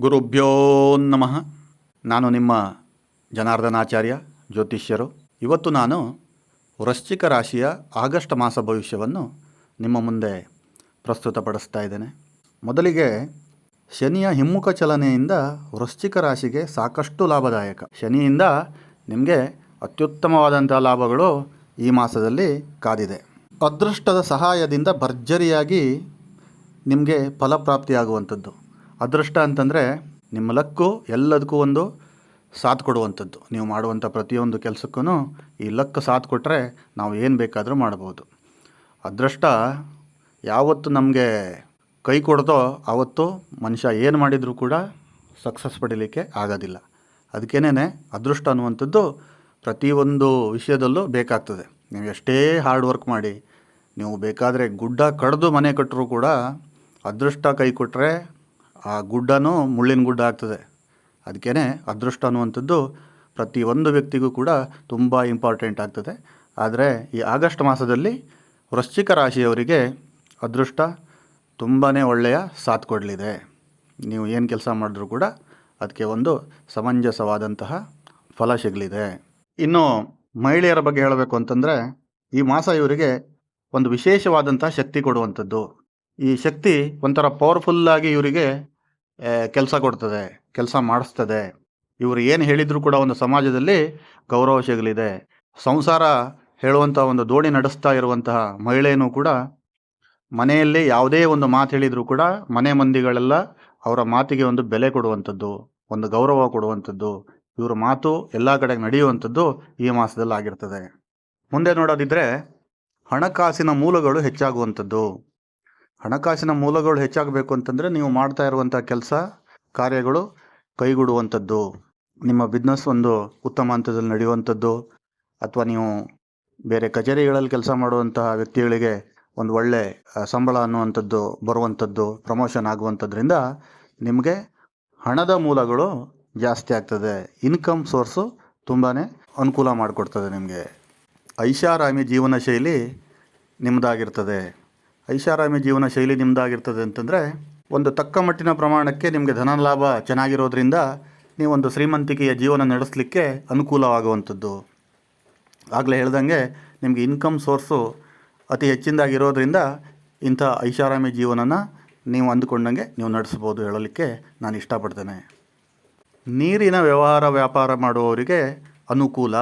ಗುರುಭ್ಯೋ ನಮಃ. ನಾನು ನಿಮ್ಮ ಜನಾರ್ದನಾಚಾರ್ಯ, ಜ್ಯೋತಿಷ್ಯರು. ಇವತ್ತು ನಾನು ವೃಶ್ಚಿಕ ರಾಶಿಯ ಆಗಸ್ಟ್ ಮಾಸ ಭವಿಷ್ಯವನ್ನು ನಿಮ್ಮ ಮುಂದೆ ಪ್ರಸ್ತುತಪಡಿಸ್ತಾ ಇದ್ದೇನೆ. ಮೊದಲಿಗೆ ಶನಿಯ ಹಿಮ್ಮುಖ ಚಲನೆಯಿಂದ ವೃಶ್ಚಿಕ ರಾಶಿಗೆ ಸಾಕಷ್ಟು ಲಾಭದಾಯಕ. ಶನಿಯಿಂದ ನಿಮಗೆ ಅತ್ಯುತ್ತಮವಾದಂಥ ಲಾಭಗಳು ಈ ಮಾಸದಲ್ಲಿ ಕಾದಿದೆ. ಅದೃಷ್ಟದ ಸಹಾಯದಿಂದ ಭರ್ಜರಿಯಾಗಿ ನಿಮಗೆ ಫಲಪ್ರಾಪ್ತಿಯಾಗುವಂಥದ್ದು. ಅದೃಷ್ಟ ಅಂತಂದರೆ ನಿಮ್ಮ ಲಕ್ಕು ಎಲ್ಲದಕ್ಕೂ ಒಂದು ಸಾಥ್ ಕೊಡುವಂಥದ್ದು. ನೀವು ಮಾಡುವಂಥ ಪ್ರತಿಯೊಂದು ಕೆಲಸಕ್ಕೂ ಈ ಲಕ್ ಸಾಥ್ ಕೊಟ್ಟರೆ ನಾವು ಏನು ಬೇಕಾದರೂ ಮಾಡ್ಬೋದು. ಅದೃಷ್ಟ ಯಾವತ್ತು ನಮಗೆ ಕೈ ಕೊಡ್ತೋ ಆವತ್ತು ಮನುಷ್ಯ ಏನು ಮಾಡಿದರೂ ಕೂಡ ಸಕ್ಸಸ್ ಪಡೀಲಿಕ್ಕೆ ಆಗೋದಿಲ್ಲ. ಅದಕ್ಕೇನೆ ಅದೃಷ್ಟ ಅನ್ನುವಂಥದ್ದು ಪ್ರತಿಯೊಂದು ವಿಷಯದಲ್ಲೂ ಬೇಕಾಗ್ತದೆ. ನೀವು ಎಷ್ಟೇ ಹಾರ್ಡ್ ವರ್ಕ್ ಮಾಡಿ, ನೀವು ಬೇಕಾದರೆ ಗುಡ್ಡ ಕಡ್ದು ಮನೆ ಕಟ್ಟರೂ ಕೂಡ ಅದೃಷ್ಟ ಕೈ ಕೊಟ್ಟರೆ ಆ ಗುಡ್ಡನೂ ಮುಳ್ಳಿನ ಗುಡ್ಡ ಆಗ್ತದೆ. ಅದಕ್ಕೇ ಅದೃಷ್ಟ ಅನ್ನುವಂಥದ್ದು ಪ್ರತಿಯೊಂದು ವ್ಯಕ್ತಿಗೂ ಕೂಡ ತುಂಬ ಇಂಪಾರ್ಟೆಂಟ್ ಆಗ್ತದೆ. ಆದರೆ ಈ ಆಗಸ್ಟ್ ಮಾಸದಲ್ಲಿ ವೃಶ್ಚಿಕ ರಾಶಿಯವರಿಗೆ ಅದೃಷ್ಟ ತುಂಬಾ ಒಳ್ಳೆಯ ಸಾಥ್ ಕೊಡಲಿದೆ. ನೀವು ಏನು ಕೆಲಸ ಮಾಡಿದ್ರೂ ಕೂಡ ಅದಕ್ಕೆ ಒಂದು ಸಮಂಜಸವಾದಂತಹ ಫಲ ಸಿಗಲಿದೆ. ಇನ್ನು ಮಹಿಳೆಯರ ಬಗ್ಗೆ ಹೇಳಬೇಕು ಅಂತಂದರೆ ಈ ಮಾಸ ಇವರಿಗೆ ಒಂದು ವಿಶೇಷವಾದಂತಹ ಶಕ್ತಿ ಕೊಡುವಂಥದ್ದು. ಈ ಶಕ್ತಿ ಒಂಥರ ಪವರ್ಫುಲ್ಲಾಗಿ ಇವರಿಗೆ ಕೆಲಸ ಕೊಡ್ತದೆ, ಕೆಲಸ ಮಾಡಿಸ್ತದೆ. ಇವರು ಏನು ಹೇಳಿದರೂ ಕೂಡ ಒಂದು ಸಮಾಜದಲ್ಲಿ ಗೌರವ ಸಿಗಲಿದೆ ಸಂಸಾರ ಹೇಳುವಂಥ ಒಂದು ದೋಣಿ ನಡೆಸ್ತಾ ಇರುವಂತಹ ಮಹಿಳೆಯೂ ಕೂಡ ಮನೆಯಲ್ಲಿ ಯಾವುದೇ ಒಂದು ಮಾತು ಹೇಳಿದರೂ ಕೂಡ ಮನೆ ಮಂದಿಗಳೆಲ್ಲ ಅವರ ಮಾತಿಗೆ ಒಂದು ಬೆಲೆ ಕೊಡುವಂಥದ್ದು, ಒಂದು ಗೌರವ ಕೊಡುವಂಥದ್ದು. ಇವರ ಮಾತು ಎಲ್ಲ ಕಡೆಗೆ ನಡೆಯುವಂಥದ್ದು ಈ ಮಾಸದಲ್ಲಿ ಆಗಿರ್ತದೆ ಮುಂದೆ ನೋಡೋದಿದ್ದರೆ ಹಣಕಾಸಿನ ಮೂಲಗಳು ಹೆಚ್ಚಾಗುವಂಥದ್ದು. ಹಣಕಾಸಿನ ಮೂಲಗಳು ಹೆಚ್ಚಾಗಬೇಕು ಅಂತಂದರೆ ನೀವು ಮಾಡ್ತಾ ಇರುವಂಥ ಕೆಲಸ, ಕಾರ್ಯಗಳು ಕೈಗೂಡುವಂಥದ್ದು. ನಿಮ್ಮ ಬಿಸ್ನೆಸ್ ಒಂದು ಉತ್ತಮ ಹಂತದಲ್ಲಿ ನಡೆಯುವಂಥದ್ದು. ಅಥವಾ ನೀವು ಬೇರೆ ಕಚೇರಿಗಳಲ್ಲಿ ಕೆಲಸ ಮಾಡುವಂತಹ ವ್ಯಕ್ತಿಗಳಿಗೆ ಒಂದು ಒಳ್ಳೆ ಸಂಬಳ ಅನ್ನುವಂಥದ್ದು ಬರುವಂಥದ್ದು ಪ್ರಮೋಷನ್ ಆಗುವಂಥದ್ರಿಂದ ನಿಮಗೆ ಹಣದ ಮೂಲಗಳು ಜಾಸ್ತಿ ಆಗ್ತದೆ. ಇನ್ಕಮ್ ಸೋರ್ಸು ತುಂಬಾ ಅನುಕೂಲ ಮಾಡಿಕೊಡ್ತದೆ ನಿಮಗೆ. ಐಷಾರಾಮಿ ಜೀವನ ಶೈಲಿ ನಿಮ್ಮದಾಗಿರ್ತದೆ ಐಷಾರಾಮಿ ಜೀವನ ಶೈಲಿ ನಿಮ್ಮದಾಗಿರ್ತದೆ ಅಂತಂದರೆ ಒಂದು ತಕ್ಕ ಮಟ್ಟಿನ ಪ್ರಮಾಣಕ್ಕೆ ನಿಮಗೆ ಧನ ಲಾಭ ಚೆನ್ನಾಗಿರೋದ್ರಿಂದ ನೀವೊಂದು ಶ್ರೀಮಂತಿಕೆಯ ಜೀವನ ನಡೆಸಲಿಕ್ಕೆ ಅನುಕೂಲವಾಗುವಂಥದ್ದು. ಆಗಲೇ ಹೇಳ್ದಂಗೆ ನಿಮಗೆ ಇನ್ಕಮ್ ಸೋರ್ಸು ಅತಿ ಹೆಚ್ಚಿನದಾಗಿರೋದ್ರಿಂದ ಇಂಥ ಐಷಾರಾಮಿ ಜೀವನನ ನೀವು ಅಂದುಕೊಂಡಂಗೆ ನೀವು ನಡೆಸ್ಬೋದು ಹೇಳಲಿಕ್ಕೆ ನಾನು ಇಷ್ಟಪಡ್ತೇನೆ. ನೀರಿನ ವ್ಯವಹಾರ ವ್ಯಾಪಾರ ಮಾಡುವವರಿಗೆ ಅನುಕೂಲ.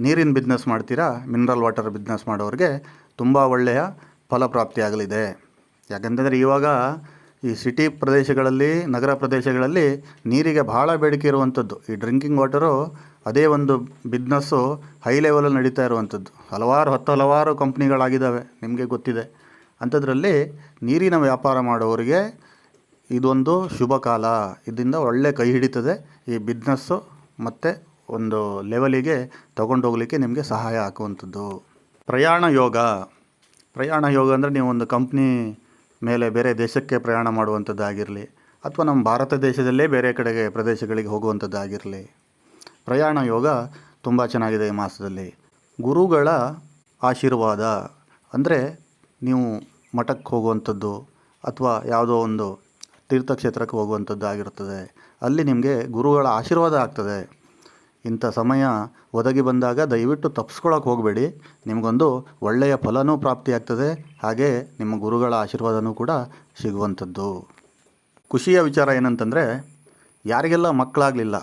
ನೀರಿನ ಬಿಸ್ನೆಸ್ ಮಾಡ್ತೀರಾ? ಮಿನರಲ್ ವಾಟರ್ ಬಿಸ್ನೆಸ್ ಮಾಡೋರಿಗೆ ತುಂಬ ಒಳ್ಳೆಯ ಫಲಪ್ರಾಪ್ತಿಯಾಗಲಿದೆ. ಯಾಕಂತಂದರೆ ಇವಾಗ ಈ ಸಿಟಿ ಪ್ರದೇಶಗಳಲ್ಲಿ, ನಗರ ಪ್ರದೇಶಗಳಲ್ಲಿ ನೀರಿಗೆ ಭಾಳ ಬೇಡಿಕೆ ಇರುವಂಥದ್ದು. ಈ ಡ್ರಿಂಕಿಂಗ್ ವಾಟರು ಅದೇ ಒಂದು ಬಿಸ್ನೆಸ್ಸು ಹೈ ಲೆವೆಲಲ್ಲಿ ನಡೀತಾ ಇರುವಂಥದ್ದು. ಹಲವಾರು, ಹತ್ತು ಹಲವಾರು ಕಂಪ್ನಿಗಳಾಗಿದ್ದಾವೆ, ನಿಮಗೆ ಗೊತ್ತಿದೆ. ಅಂಥದ್ರಲ್ಲಿ ನೀರಿನ ವ್ಯಾಪಾರ ಮಾಡುವವರಿಗೆ ಇದೊಂದು ಶುಭ ಕಾಲ. ಇದರಿಂದ ಒಳ್ಳೆ ಕೈ ಹಿಡಿತದೆ ಈ ಬಿಸ್ನೆಸ್ಸು ಮತ್ತು ಒಂದು ಲೆವೆಲಿಗೆ ತಗೊಂಡೋಗ್ಲಿಕ್ಕೆ ನಿಮಗೆ ಸಹಾಯ ಆಗುವಂಥದ್ದು. ಪ್ರಯಾಣ ಯೋಗ. ಪ್ರಯಾಣ ಯೋಗ ಅಂದರೆ ನೀವು ಒಂದು ಕಂಪ್ನಿ ಮೇಲೆ ಬೇರೆ ದೇಶಕ್ಕೆ ಪ್ರಯಾಣ ಮಾಡುವಂಥದ್ದಾಗಿರಲಿ ಅಥವಾ ನಮ್ಮ ಭಾರತ ದೇಶದಲ್ಲೇ ಬೇರೆ ಕಡೆಗೆ ಪ್ರದೇಶಗಳಿಗೆ ಹೋಗುವಂಥದ್ದಾಗಿರಲಿ ಪ್ರಯಾಣ ಯೋಗ ತುಂಬ ಚೆನ್ನಾಗಿದೆ ಈ ಮಾಸದಲ್ಲಿ. ಗುರುಗಳ ಆಶೀರ್ವಾದ ಅಂದರೆ ನೀವು ಮಠಕ್ಕೆ ಹೋಗುವಂಥದ್ದು ಅಥವಾ ಯಾವುದೋ ಒಂದು ತೀರ್ಥಕ್ಷೇತ್ರಕ್ಕೆ ಹೋಗುವಂಥದ್ದು ಆಗಿರುತ್ತದೆ ಅಲ್ಲಿ ನಿಮಗೆ ಗುರುಗಳ ಆಶೀರ್ವಾದ ಆಗ್ತದೆ. ಇಂಥ ಸಮಯ ಒದಗಿ ಬಂದಾಗ ದಯವಿಟ್ಟು ತಪ್ಪಿಸ್ಕೊಳಕ್ಕೆ ಹೋಗಬೇಡಿ. ನಿಮಗೊಂದು ಒಳ್ಳೆಯ ಫಲನೂ ಪ್ರಾಪ್ತಿಯಾಗ್ತದೆ. ಹಾಗೆ ನಿಮ್ಮ ಗುರುಗಳ ಆಶೀರ್ವಾದನೂ ಕೂಡ ಸಿಗುವಂಥದ್ದು. ಖುಷಿಯ ವಿಚಾರ ಏನಂತಂದರೆ, ಯಾರಿಗೆಲ್ಲ ಮಕ್ಕಳಾಗಲಿಲ್ಲ,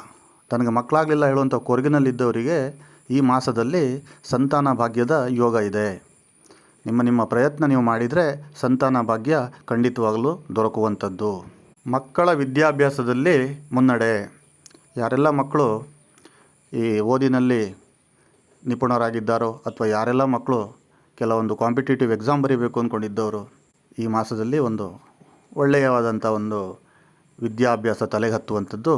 ತನಗೆ ಮಕ್ಕಳಾಗಲಿಲ್ಲ ಹೇಳುವಂಥ ಕೊರಗಿನಲ್ಲಿದ್ದವರಿಗೆ ಈ ಮಾಸದಲ್ಲಿ ಸಂತಾನ ಭಾಗ್ಯದ ಯೋಗ ಇದೆ. ನಿಮ್ಮ ನಿಮ್ಮ ಪ್ರಯತ್ನ ನೀವು ಮಾಡಿದರೆ ಸಂತಾನ ಭಾಗ್ಯ ಖಂಡಿತವಾಗಲೂ ದೊರಕುವಂಥದ್ದು. ಮಕ್ಕಳ ವಿದ್ಯಾಭ್ಯಾಸದಲ್ಲಿ ಮುನ್ನಡೆ. ಯಾರೆಲ್ಲ ಮಕ್ಕಳು ಈ ಓದಿನಲ್ಲಿ ನಿಪುಣರಾಗಿದ್ದಾರೋ ಅಥವಾ ಯಾರೆಲ್ಲ ಮಕ್ಕಳು ಕೆಲವೊಂದು ಕಾಂಪಿಟೇಟಿವ್ ಎಕ್ಸಾಮ್ ಬರೀಬೇಕು ಅಂದ್ಕೊಂಡಿದ್ದವರು ಈ ಮಾಸದಲ್ಲಿ ಒಂದು ಒಳ್ಳೆಯವಾದಂಥ ಒಂದು ವಿದ್ಯಾಭ್ಯಾಸ ತಲೆಗತ್ತುವಂಥದ್ದು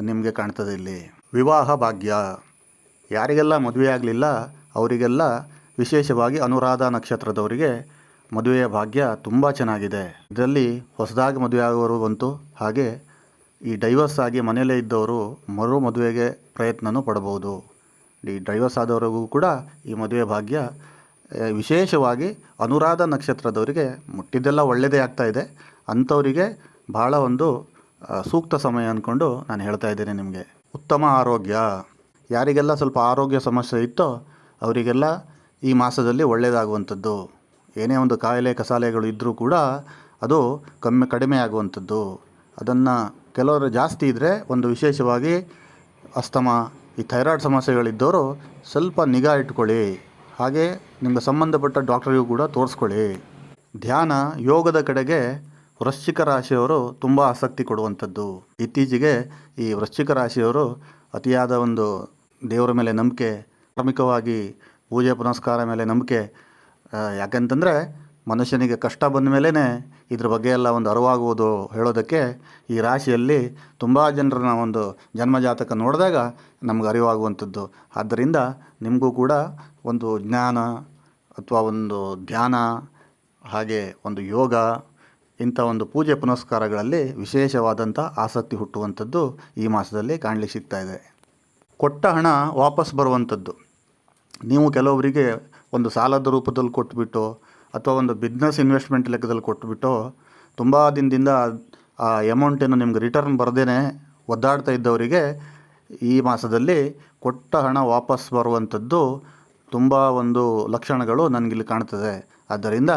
ನಿಮಗೆ ಕಾಣ್ತದೆ ಇಲ್ಲಿ. ವಿವಾಹ ಭಾಗ್ಯ. ಯಾರಿಗೆಲ್ಲ ಮದುವೆ ಆಗಲಿಲ್ಲ, ಅವರಿಗೆಲ್ಲ ವಿಶೇಷವಾಗಿ ಅನುರಾಧ ನಕ್ಷತ್ರದವರಿಗೆ ಮದುವೆಯ ಭಾಗ್ಯ ತುಂಬ ಚೆನ್ನಾಗಿದೆ. ಇದರಲ್ಲಿ ಹೊಸದಾಗಿ ಮದುವೆ ಆಗುವವರು ಬಂತು, ಹಾಗೆ ಈ ಡೈವರ್ಸ್ ಆಗಿ ಮನೆಯಲ್ಲೇ ಇದ್ದವರು ಮರು ಮದುವೆಗೆ ಪ್ರಯತ್ನನೂ ಪಡಬಹುದು. ಈ ಡೈವರ್ಸ್ ಆದವರಿಗೂ ಕೂಡ ಈ ಮದುವೆ ಭಾಗ್ಯ ವಿಶೇಷವಾಗಿ ಅನುರಾಧ ನಕ್ಷತ್ರದವರಿಗೆ ಮುಟ್ಟಿದ್ದೆಲ್ಲ ಒಳ್ಳೆಯದೇ ಆಗ್ತಾ ಇದೆ. ಅಂಥವರಿಗೆ ಭಾಳ ಒಂದು ಸೂಕ್ತ ಸಮಯ ಅಂದ್ಕೊಂಡು ನಾನು ಹೇಳ್ತಾ ಇದ್ದೇನೆ ನಿಮಗೆ. ಉತ್ತಮ ಆರೋಗ್ಯ. ಯಾರಿಗೆಲ್ಲ ಸ್ವಲ್ಪ ಆರೋಗ್ಯ ಸಮಸ್ಯೆ ಇತ್ತೋ ಅವರಿಗೆಲ್ಲ ಈ ಮಾಸದಲ್ಲಿ ಒಳ್ಳೆಯದಾಗುವಂಥದ್ದು. ಏನೇ ಒಂದು ಕಾಯಿಲೆ ಕಸಾಲೆಗಳು ಇದ್ದರೂ ಕೂಡ ಅದು ಕಮ್ಮಿ, ಕಡಿಮೆ ಆಗುವಂಥದ್ದು. ಅದನ್ನು ಕೆಲವರು ಜಾಸ್ತಿ ಇದ್ದರೆ ಒಂದು ವಿಶೇಷವಾಗಿ ಅಸ್ತಮ, ಈ ಥೈರಾಯ್ಡ್ ಸಮಸ್ಯೆಗಳಿದ್ದವರು ಸ್ವಲ್ಪ ನಿಗಾ ಇಟ್ಕೊಳ್ಳಿ. ಹಾಗೆ ನಿಮ್ಮ ಸಂಬಂಧಪಟ್ಟ ಡಾಕ್ಟರಿಗೂ ಕೂಡ ತೋರಿಸ್ಕೊಳ್ಳಿ. ಧ್ಯಾನ, ಯೋಗದ ಕಡೆಗೆ ವೃಶ್ಚಿಕ ರಾಶಿಯವರು ತುಂಬ ಆಸಕ್ತಿ ಕೊಡುವಂಥದ್ದು. ಇತ್ತೀಚೆಗೆ ಈ ವೃಶ್ಚಿಕ ರಾಶಿಯವರು ಅತಿಯಾದ ಒಂದು ದೇವರ ಮೇಲೆ ನಂಬಿಕೆ ಪ್ರಾಥಮಿಕವಾಗಿ ಪೂಜೆ, ಪುನಸ್ಕಾರ ಮೇಲೆ ನಂಬಿಕೆ ಯಾಕಂತಂದರೆ ಮನುಷ್ಯನಿಗೆ ಕಷ್ಟ ಬಂದ ಮೇಲೇ ಇದ್ರ ಬಗ್ಗೆ ಎಲ್ಲ ಒಂದು ಅರಿವಾಗುವುದು ಹೇಳೋದಕ್ಕೆ ಈ ರಾಶಿಯಲ್ಲಿ ತುಂಬ ಜನರನ್ನ ಒಂದು ಜನ್ಮಜಾತಕ ನೋಡಿದಾಗ ನಮ್ಗೆ ಅರಿವಾಗುವಂಥದ್ದು. ಆದ್ದರಿಂದ ನಿಮಗೂ ಕೂಡ ಒಂದು ಜ್ಞಾನ ಅಥವಾ ಒಂದು ಧ್ಯಾನ, ಹಾಗೆ ಒಂದು ಯೋಗ, ಇಂಥ ಒಂದು ಪೂಜೆ ಪುನಸ್ಕಾರಗಳಲ್ಲಿ ವಿಶೇಷವಾದಂಥ ಆಸಕ್ತಿ ಹುಟ್ಟುವಂಥದ್ದು ಈ ಮಾಸದಲ್ಲಿ ಕಾಣಲಿಕ್ಕೆ ಸಿಗ್ತಾ ಇದೆ. ಕೊಟ್ಟ ಹಣ ವಾಪಸ್ ಬರುವಂಥದ್ದು. ನೀವು ಕೆಲವರಿಗೆ ಒಂದು ಸಾಲದ ರೂಪದಲ್ಲಿ ಕೊಟ್ಬಿಟ್ಟು ಅಥವಾ ಒಂದು ಬಿಸ್ನೆಸ್ ಇನ್ವೆಸ್ಟ್ಮೆಂಟ್ ಲೆಕ್ಕದಲ್ಲಿ ಕೊಟ್ಬಿಟ್ಟು ತುಂಬ ದಿನದಿಂದ ಆ ಎಮೌಂಟನ್ನು ನಿಮ್ಗೆ ರಿಟರ್ನ್ ಬರದೇನೆ ಒದ್ದಾಡ್ತಾ ಇದ್ದವರಿಗೆ ಈ ಮಾಸದಲ್ಲಿ ಕೊಟ್ಟ ಹಣ ವಾಪಸ್ ಬರುವಂಥದ್ದು ತುಂಬ ಒಂದು ಲಕ್ಷಣಗಳು ನನಗಿಲ್ಲಿ ಕಾಣ್ತದೆ. ಆದ್ದರಿಂದ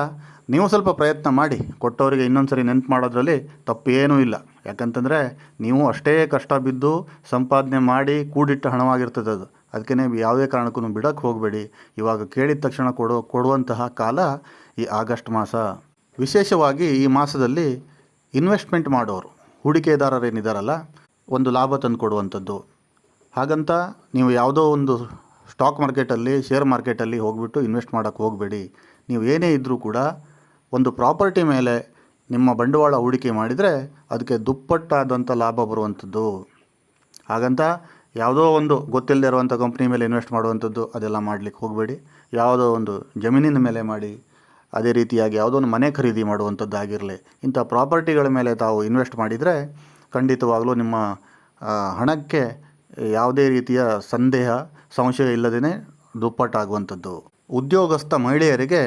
ನೀವು ಸ್ವಲ್ಪ ಪ್ರಯತ್ನ ಮಾಡಿ. ಕೊಟ್ಟವರಿಗೆ ಇನ್ನೊಂದು ಸರಿ ನೆನ್ಪು ಮಾಡೋದ್ರಲ್ಲಿ ತಪ್ಪು ಏನೂ ಇಲ್ಲ. ಯಾಕಂತಂದರೆ ನೀವು ಅಷ್ಟೇ ಕಷ್ಟ ಬಿದ್ದು ಸಂಪಾದನೆ ಮಾಡಿ ಕೂಡಿಟ್ಟ ಹಣವಾಗಿರ್ತದೆ ಅದು. ಅದಕ್ಕೆ ಯಾವುದೇ ಕಾರಣಕ್ಕೂ ಬಿಡೋಕ್ಕೆ ಹೋಗಬೇಡಿ. ಇವಾಗ ಕೇಳಿದ ತಕ್ಷಣ ಕೊಡೋ ಕೊಡುವಂತಹ ಕಾಲ ಈ ಆಗಸ್ಟ್ ಮಾಸ. ವಿಶೇಷವಾಗಿ ಈ ಮಾಸದಲ್ಲಿ ಇನ್ವೆಸ್ಟ್ಮೆಂಟ್ ಮಾಡೋರು ಹೂಡಿಕೆದಾರರೇನಿದ್ದಾರಲ್ಲ ಒಂದು ಲಾಭ ತಂದು ಕೊಡುವಂಥದ್ದು ಹಾಗಂತ ನೀವು ಯಾವುದೋ ಒಂದು ಸ್ಟಾಕ್ ಮಾರ್ಕೆಟಲ್ಲಿ, ಶೇರ್ ಮಾರ್ಕೆಟಲ್ಲಿ ಹೋಗ್ಬಿಟ್ಟು ಇನ್ವೆಸ್ಟ್ ಮಾಡೋಕ್ಕೆ ಹೋಗಬೇಡಿ. ನೀವು ಏನೇ ಇದ್ದರೂ ಕೂಡ ಒಂದು ಪ್ರಾಪರ್ಟಿ ಮೇಲೆ ನಿಮ್ಮ ಬಂಡವಾಳ ಹೂಡಿಕೆ ಮಾಡಿದರೆ ಅದಕ್ಕೆ ದುಪ್ಪಟ್ಟಾದಂಥ ಲಾಭ ಬರುವಂಥದ್ದು. ಹಾಗಂತ ಯಾವುದೋ ಒಂದು ಗೊತ್ತಿಲ್ಲದೆ ಇರುವಂಥ ಕಂಪ್ನಿ ಮೇಲೆ ಇನ್ವೆಸ್ಟ್ ಮಾಡುವಂಥದ್ದು ಅದೆಲ್ಲ ಮಾಡಲಿಕ್ಕೆ ಹೋಗಬೇಡಿ. ಯಾವುದೋ ಒಂದು ಜಮೀನಿನ ಮೇಲೆ ಮಾಡಿ ಅದೇ ರೀತಿಯಾಗಿ ಯಾವುದೋ ಒಂದು ಮನೆ ಖರೀದಿ ಮಾಡುವಂಥದ್ದು ಆಗಿರಲಿ ಇಂಥ ಪ್ರಾಪರ್ಟಿಗಳ ಮೇಲೆ ತಾವು ಇನ್ವೆಸ್ಟ್ ಮಾಡಿದರೆ ಖಂಡಿತವಾಗಲೂ ನಿಮ್ಮ ಹಣಕ್ಕೆ ಯಾವುದೇ ರೀತಿಯ ಸಂದೇಹ, ಸಂಶಯ ಇಲ್ಲದೇ ದುಪ್ಪಟ್ಟಾಗುವಂಥದ್ದು. ಉದ್ಯೋಗಸ್ಥ ಮಹಿಳೆಯರಿಗೆ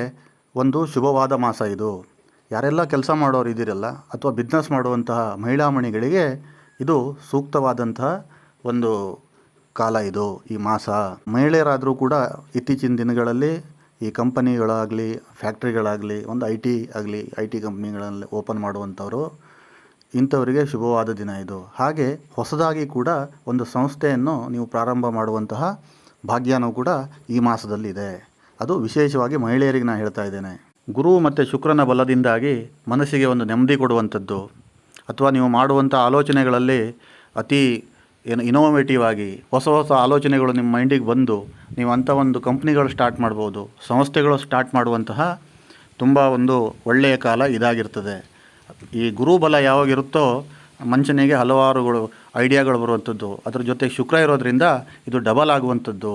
ಒಂದು ಶುಭವಾದ ಮಾಸ ಇದು. ಯಾರೆಲ್ಲ ಕೆಲಸ ಮಾಡೋರು ಇದ್ದೀರಲ್ಲ ಅಥವಾ ಬಿಸ್ನೆಸ್ ಮಾಡುವಂತಹ ಮಹಿಳಾ ಮಣಿಗಳಿಗೆ ಇದು ಸೂಕ್ತವಾದಂತಹ ಒಂದು ಕಾಲ ಇದು, ಈ ಮಾಸ. ಮಹಿಳೆಯರಾದರೂ ಕೂಡ ಇತ್ತೀಚಿನ ದಿನಗಳಲ್ಲಿ ಈ ಕಂಪನಿಗಳಾಗಲಿ, ಫ್ಯಾಕ್ಟ್ರಿಗಳಾಗಲಿ, ಒಂದು ಐ ಟಿ ಆಗಲಿ, ಐ ಟಿ ಕಂಪ್ನಿಗಳಲ್ಲಿ ಓಪನ್ ಮಾಡುವಂಥವರು, ಇಂಥವರಿಗೆ ಶುಭವಾದ ದಿನ ಇದು. ಹಾಗೆ ಹೊಸದಾಗಿ ಕೂಡ ಒಂದು ಸಂಸ್ಥೆಯನ್ನು ನೀವು ಪ್ರಾರಂಭ ಮಾಡುವಂತಹ ಭಾಗ್ಯನೂ ಕೂಡ ಈ ಮಾಸದಲ್ಲಿದೆ. ಅದು ವಿಶೇಷವಾಗಿ ಮಹಿಳೆಯರಿಗೆ ನಾನು ಹೇಳ್ತಾ ಇದ್ದೇನೆ. ಗುರು ಮತ್ತು ಶುಕ್ರನ ಬಲದಿಂದಾಗಿ ಮನಸ್ಸಿಗೆ ಒಂದು ನೆಮ್ಮದಿ ಕೊಡುವಂಥದ್ದು. ಅಥವಾ ನೀವು ಮಾಡುವಂಥ ಆಲೋಚನೆಗಳಲ್ಲಿ ಅತಿ ಏನು ಇನೋವೇಟಿವ್ ಆಗಿ ಹೊಸ ಹೊಸ ಆಲೋಚನೆಗಳು ನಿಮ್ಮ ಮೈಂಡಿಗೆ ಬಂದು ನೀವು ಅಂಥ ಒಂದು ಕಂಪ್ನಿಗಳು ಸ್ಟಾರ್ಟ್ ಮಾಡ್ಬೋದು, ಸಂಸ್ಥೆಗಳು ಸ್ಟಾರ್ಟ್ ಮಾಡುವಂತಹ ತುಂಬ ಒಂದು ಒಳ್ಳೆಯ ಕಾಲ ಇದಾಗಿರ್ತದೆ. ಈ ಗುರುಬಲ ಯಾವಾಗಿರುತ್ತೋ ಮನುಷ್ಯನಿಗೆ ಹಲವಾರುಗಳು ಐಡಿಯಾಗಳು ಬರುವಂಥದ್ದು. ಅದ್ರ ಜೊತೆ ಶುಕ್ರ ಇರೋದ್ರಿಂದ ಇದು ಡಬಲ್ ಆಗುವಂಥದ್ದು.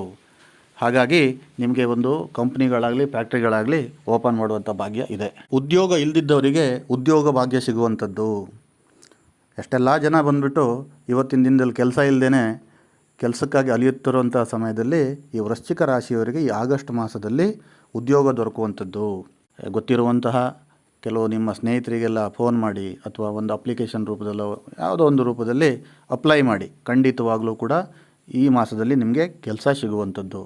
ಹಾಗಾಗಿ ನಿಮಗೆ ಒಂದು ಕಂಪ್ನಿಗಳಾಗಲಿ, ಫ್ಯಾಕ್ಟ್ರಿಗಳಾಗಲಿ ಓಪನ್ ಮಾಡುವಂಥ ಭಾಗ್ಯ ಇದೆ. ಉದ್ಯೋಗ ಇಲ್ದಿದ್ದವರಿಗೆ ಉದ್ಯೋಗ ಭಾಗ್ಯ ಸಿಗುವಂಥದ್ದು. ಎಷ್ಟೆಲ್ಲ ಜನ ಬಂದುಬಿಟ್ಟು ಇವತ್ತಿನ ದಿನದಲ್ಲಿ ಕೆಲಸ ಇಲ್ಲದೇ ಕೆಲಸಕ್ಕಾಗಿ ಅಲಿಯುತ್ತಿರುವಂಥ ಸಮಯದಲ್ಲಿ ಈ ವೃಶ್ಚಿಕ ರಾಶಿಯವರಿಗೆ ಈ ಆಗಸ್ಟ್ ಮಾಸದಲ್ಲಿ ಉದ್ಯೋಗ ದೊರಕುವಂಥದ್ದು. ಗೊತ್ತಿರುವಂತಹ ಕೆಲವು ನಿಮ್ಮ ಸ್ನೇಹಿತರಿಗೆಲ್ಲ ಫೋನ್ ಮಾಡಿ ಅಥವಾ ಒಂದು ಅಪ್ಲಿಕೇಶನ್ ರೂಪದಲ್ಲೋ ಯಾವುದೋ ಒಂದು ರೂಪದಲ್ಲಿ ಅಪ್ಲೈ ಮಾಡಿ. ಖಂಡಿತವಾಗಲೂ ಕೂಡ ಈ ಮಾಸದಲ್ಲಿ ನಿಮಗೆ ಕೆಲಸ ಸಿಗುವಂಥದ್ದು.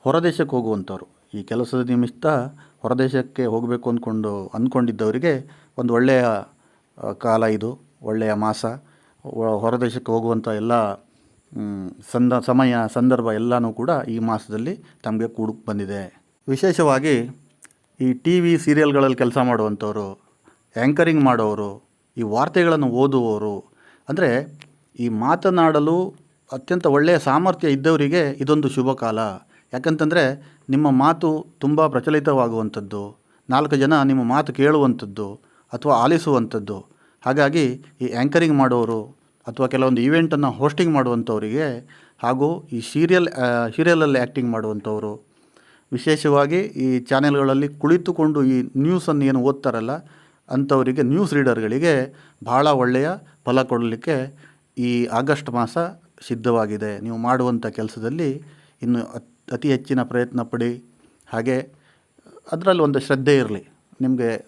ಹೊರದೇಶಕ್ಕೆ ಹೋಗುವಂಥವ್ರು. ಈ ಕೆಲಸದ ನಿಮಿತ್ತ ಹೊರದೇಶಕ್ಕೆ ಹೋಗಬೇಕು ಅಂದ್ಕೊಂಡು ಅಂದ್ಕೊಂಡಿದ್ದವರಿಗೆ ಒಂದು ಒಳ್ಳೆಯ ಕಾಲ ಇದು. ಒಳ್ಳೆಯ ಮಾಸ. ಹೊರದೇಶಕ್ಕೆ ಹೋಗುವಂಥ ಎಲ್ಲ ಸಂದ, ಸಮಯ, ಸಂದರ್ಭ ಎಲ್ಲನೂ ಕೂಡ ಈ ಮಾಸದಲ್ಲಿ ತಮಗೆ ಕೂಡಕ್ಕೆ ಬಂದಿದೆ. ವಿಶೇಷವಾಗಿ ಈ ಟಿ ವಿ ಸೀರಿಯಲ್ಗಳಲ್ಲಿ ಕೆಲಸ ಮಾಡುವಂಥವರು ಆ್ಯಂಕರಿಂಗ್ ಮಾಡೋರು ಈ ವಾರ್ತೆಗಳನ್ನು ಓದುವವರು, ಅಂದರೆ ಈ ಮಾತನಾಡಲು ಅತ್ಯಂತ ಒಳ್ಳೆಯ ಸಾಮರ್ಥ್ಯ ಇದ್ದವರಿಗೆ ಇದೊಂದು ಶುಭ ಕಾಲ. ಯಾಕಂತಂದರೆ ನಿಮ್ಮ ಮಾತು ತುಂಬ ಪ್ರಚಲಿತವಾಗುವಂಥದ್ದು, ನಾಲ್ಕು ಜನ ನಿಮ್ಮ ಮಾತು ಕೇಳುವಂಥದ್ದು ಅಥವಾ ಆಲಿಸುವಂಥದ್ದು. ಹಾಗಾಗಿ ಈ ಆ್ಯಂಕರಿಂಗ್ ಮಾಡೋರು ಅಥವಾ ಕೆಲವೊಂದು ಈವೆಂಟನ್ನು ಹೋಸ್ಟಿಂಗ್ ಮಾಡುವಂಥವರಿಗೆ ಹಾಗೂ ಈ ಸೀರಿಯಲ್ ಸೀರಿಯಲಲ್ಲಿ ಆ್ಯಕ್ಟಿಂಗ್ ಮಾಡುವಂಥವರು, ವಿಶೇಷವಾಗಿ ಈ ಚಾನೆಲ್ಗಳಲ್ಲಿ ಕುಳಿತುಕೊಂಡು ಈ ನ್ಯೂಸನ್ನು ಏನು ಓದ್ತಾರಲ್ಲ, ಅಂಥವರಿಗೆ ನ್ಯೂಸ್ ರೀಡರ್ಗಳಿಗೆ ಭಾಳ ಒಳ್ಳೆಯ ಫಲ ಕೊಡಲಿಕ್ಕೆ ಈ ಆಗಸ್ಟ್ ಮಾಸ ಸಿದ್ಧವಾಗಿದೆ. ನೀವು ಮಾಡುವಂಥ ಕೆಲಸದಲ್ಲಿ ಇನ್ನು ಅತ್- ಹೆಚ್ಚಿನ ಪ್ರಯತ್ನ ಪಡಿ. ಹಾಗೆ ಅದರಲ್ಲಿ ಒಂದು ಶ್ರದ್ಧೆ ಇರಲಿ. ನಿಮಗೆ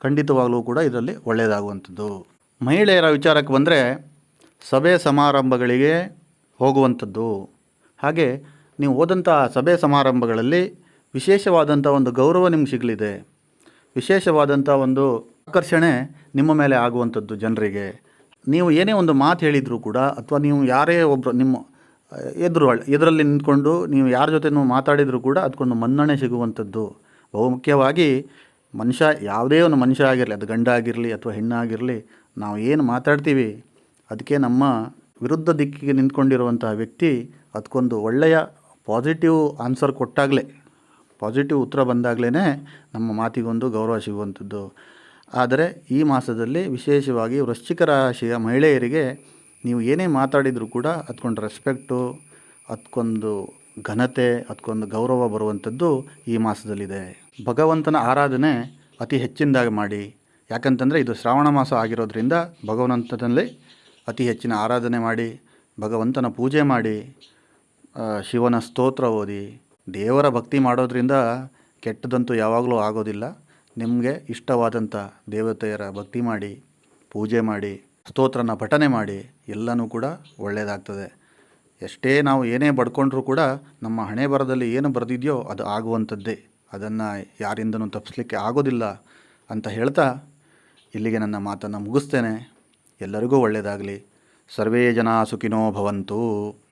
ಖಂಡಿತವಾಗಲೂ ಕೂಡ ಇದರಲ್ಲಿ ಒಳ್ಳೆಯದಾಗುವಂಥದ್ದು. ಮಹಿಳೆಯರ ವಿಚಾರಕ್ಕೆ ಬಂದರೆ ಸಭೆ ಸಮಾರಂಭಗಳಿಗೆ ಹೋಗುವಂಥದ್ದು. ಹಾಗೆ ನೀವು ಹೋದಂಥ ಸಭೆ ಸಮಾರಂಭಗಳಲ್ಲಿ ವಿಶೇಷವಾದಂಥ ಒಂದು ಗೌರವ ನಿಮ್ಗೆ ಸಿಗಲಿದೆ. ವಿಶೇಷವಾದಂಥ ಒಂದು ಆಕರ್ಷಣೆ ನಿಮ್ಮ ಮೇಲೆ ಆಗುವಂಥದ್ದು ಜನರಿಗೆ. ನೀವು ಏನೇ ಒಂದು ಮಾತು ಹೇಳಿದರೂ ಕೂಡ ಅಥವಾ ನೀವು ಯಾರೇ ಒಬ್ಬರು ನಿಮ್ಮ ಎದುರು ಎದುರಲ್ಲಿ ನಿಂತ್ಕೊಂಡು ನೀವು ಯಾರ ಜೊತೆನೂ ಮಾತಾಡಿದರೂ ಕೂಡ ಅದಕ್ಕೊಂದು ಮನ್ನಣೆ ಸಿಗುವಂಥದ್ದು. ಬಹುಮುಖ್ಯವಾಗಿ ಮನುಷ್ಯ ಯಾವುದೇ ಒಂದು ಮನುಷ್ಯ ಆಗಿರಲಿ, ಅದು ಗಂಡ ಆಗಿರಲಿ ಅಥವಾ ಹೆಣ್ಣಾಗಿರಲಿ, ನಾವು ಏನು ಮಾತಾಡ್ತೀವಿ ಅದಕ್ಕೆ ನಮ್ಮ ವಿರುದ್ಧ ದಿಕ್ಕಿಗೆ ನಿಂತ್ಕೊಂಡಿರುವಂತಹ ವ್ಯಕ್ತಿ ಅದಕ್ಕೊಂದು ಒಳ್ಳೆಯ ಪಾಸಿಟಿವ್ ಆನ್ಸರ್ ಕೊಟ್ಟಾಗಲೇ, ಪಾಸಿಟಿವ್ ಉತ್ತರ ಬಂದಾಗಲೇ ನಮ್ಮ ಮಾತಿಗೊಂದು ಗೌರವ ಸಿಗುವಂಥದ್ದು. ಆದರೆ ಈ ಮಾಸದಲ್ಲಿ ವಿಶೇಷವಾಗಿ ವೃಶ್ಚಿಕ ರಾಶಿಯ ಮಹಿಳೆಯರಿಗೆ ನೀವು ಏನೇ ಮಾತಾಡಿದರೂ ಕೂಡ ಅದಕ್ಕೊಂದು ರೆಸ್ಪೆಕ್ಟು ಅದಕ್ಕೊಂದು ಘನತೆ, ಅದಕ್ಕೊಂದು ಗೌರವ ಬರುವಂಥದ್ದು ಈ ಮಾಸದಲ್ಲಿದೆ. ಭಗವಂತನ ಆರಾಧನೆ ಅತಿ ಹೆಚ್ಚಿನದಾಗಿ ಮಾಡಿ. ಯಾಕಂತಂದರೆ ಇದು ಶ್ರಾವಣ ಮಾಸ ಆಗಿರೋದ್ರಿಂದ ಭಗವಂತನಲ್ಲಿ ಅತಿ ಹೆಚ್ಚಿನ ಆರಾಧನೆ ಮಾಡಿ, ಭಗವಂತನ ಪೂಜೆ ಮಾಡಿ ಶಿವನ ಸ್ತೋತ್ರ ಓದಿ, ದೇವರ ಭಕ್ತಿ ಮಾಡೋದ್ರಿಂದ ಕೆಟ್ಟದಂತೂ ಯಾವಾಗಲೂ ಆಗೋದಿಲ್ಲ. ನಿಮಗೆ ಇಷ್ಟವಾದಂಥ ದೇವತೆಯರ ಭಕ್ತಿ ಮಾಡಿ, ಪೂಜೆ ಮಾಡಿ, ಸ್ತೋತ್ರನ ಪಠನೆ ಮಾಡಿ, ಎಲ್ಲನೂ ಕೂಡ ಒಳ್ಳೆಯದಾಗ್ತದೆ ಎಷ್ಟೇ ನಾವು ಏನೇ ಬಡ್ಕೊಂಡ್ರೂ ಕೂಡ ನಮ್ಮ ಹಣೆ ಬರದಲ್ಲಿ ಏನು ಬರೆದಿದೆಯೋ ಅದು ಆಗುವಂಥದ್ದೇ. ಅದನ್ನು ಯಾರಿಂದನೂ ತಪ್ಪಿಸ್ಲಿಕ್ಕೆ ಆಗೋದಿಲ್ಲ ಅಂತ ಹೇಳ್ತಾ ಇಲ್ಲಿಗೆ ನನ್ನ ಮಾತನ್ನು ಮುಗಿಸ್ತೇನೆ. ಎಲ್ಲರಿಗೂ ಒಳ್ಳೆಯದಾಗಲಿ. ಸರ್ವೇ ಜನ ಸುಖಿನೋ ಭವಂತು.